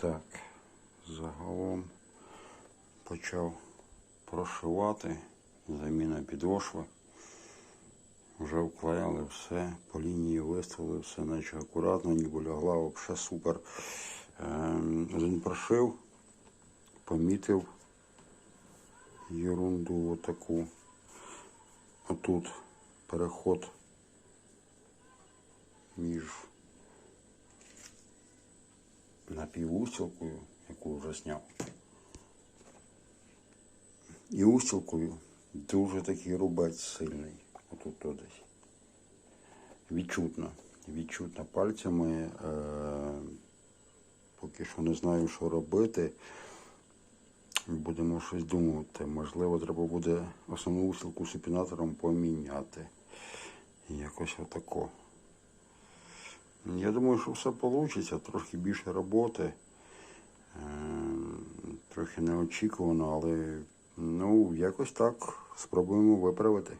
Так, загалом почав прошивати, заміна підошви. Вже вклеїли все, по лінії виставили все, наче акуратно, ніби лягла, взагалі супер. Ем, Один прошив, помітив ерунду отаку. Отут переход між напівустілкою, яку вже зняв. І устілкою дуже такий рубець сильний. Отут то десь. Відчутно. Відчутно пальцями. Е- поки що не знаю, що робити. Будемо щось думати. Можливо, треба буде основну устілку супінатором поміняти. Якось отако. Я думаю, що все вийде, трошки більше роботи. Е, Трохи неочікувано, але ну, якось так спробуємо виправити.